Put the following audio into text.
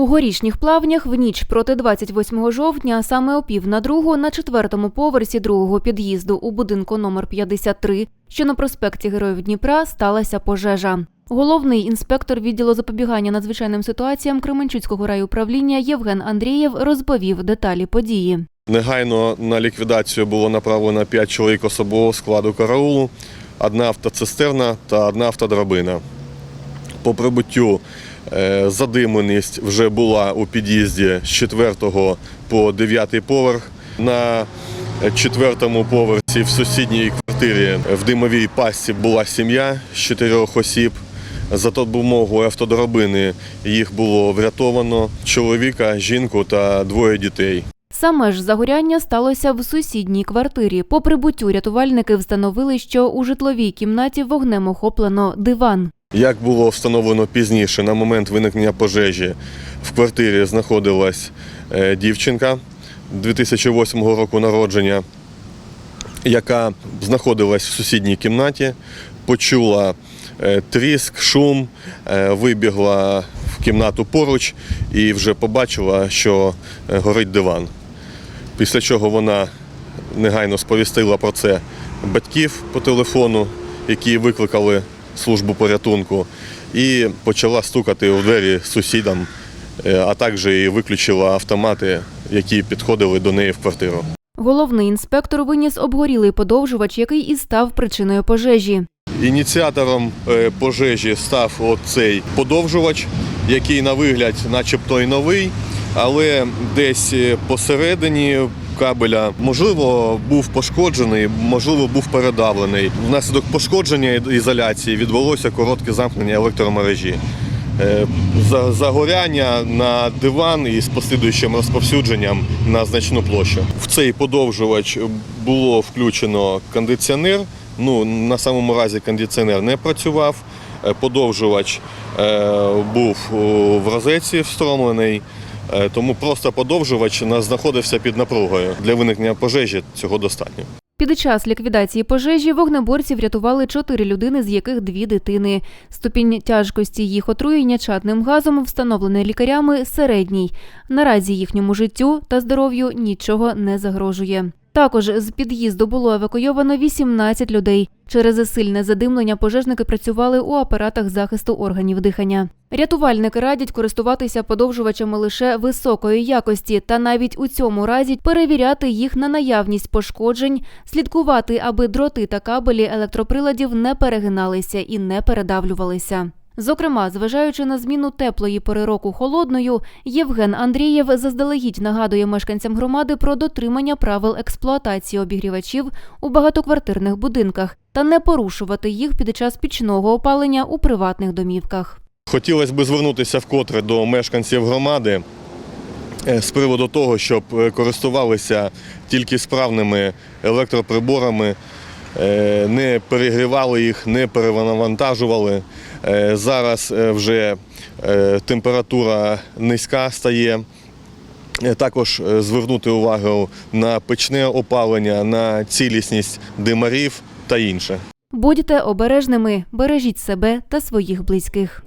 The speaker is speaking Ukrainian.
У горішніх плавнях в ніч проти 28 жовтня, саме о пів на другу, на четвертому поверсі другого під'їзду у будинку номер 53, що на проспекті Героїв Дніпра, сталася пожежа. Головний інспектор відділу запобігання надзвичайним ситуаціям Кременчуцького райуправління Євген Андрієв розповів деталі події. Негайно на ліквідацію було направлено 5 чоловік особового складу караулу, одна автоцистерна та одна автодрабина. По прибуттю задимленість вже була у під'їзді з 4 по 9 поверх. На четвертому поверсі в сусідній квартирі в димовій пастці була сім'я з чотирьох осіб. За допомогою автодрабини їх було врятовано чоловіка, жінку та двоє дітей. Саме ж загоряння сталося в сусідній квартирі. По прибуттю рятувальники встановили, що у житловій кімнаті вогнем охоплено диван. Як було встановлено пізніше, на момент виникнення пожежі в квартирі знаходилась е, дівчинка 2008 року народження, яка знаходилась в сусідній кімнаті, почула е, тріск, шум, е, вибігла в кімнату поруч і вже побачила, що горить диван. Після чого вона негайно сповістила про це батьків по телефону, які викликали службу порятунку, і почала стукати у двері сусідам, е, а також і виключила автомати, які підходили до неї в квартиру. Головний інспектор виніс обгорілий подовжувач, який і став причиною пожежі. Ініціатором е, пожежі став оцей подовжувач, який на вигляд, начебто й новий, але десь е, посередині кабеля, можливо, був пошкоджений, можливо, був передавлений. Внаслідок пошкодження ізоляції відбулося коротке замкнення електромережі. Е, Загоряння на диван із послідуючим розповсюдженням на значну площу. В цей подовжувач було включено кондиціонер. Ну, на самому разі кондиціонер не працював. Е, Подовжувач е, був в розетці встромлений, тому просто подовжувач на- знаходився під напругою. Для виникнення пожежі цього достатньо. Під час ліквідації пожежі вогнеборці врятували чотири людини, з яких дві дитини. Ступінь тяжкості їх отруєння чатним газом встановлений лікарями середній. Наразі їхньому життю та здоров'ю нічого не загрожує. Також з під'їзду було евакуйовано 18 людей. Через сильне задимлення пожежники працювали у апаратах захисту органів дихання. Рятувальники радять користуватися подовжувачами лише високої якості, та навіть у цьому разі перевіряти їх на наявність пошкоджень, слідкувати, аби дроти та кабелі електроприладів не перегиналися і не передавлювалися. Зокрема, зважаючи на зміну теплої пори року холодною, Євген Андрієв заздалегідь нагадує мешканцям громади про дотримання правил експлуатації обігрівачів у багатоквартирних будинках та не порушувати їх під час пічного опалення у приватних домівках. Хотілося б звернутися вкотре до мешканців громади е, з приводу того, щоб е, користувалися тільки справними електроприборами, не перегрівали їх, не перевантажували. Е, Зараз е, вже е, температура низька стає. Е, Також е, звернути увагу на печне опалення, на цілісність димарів та інше. Будьте обережними, бережіть себе та своїх близьких.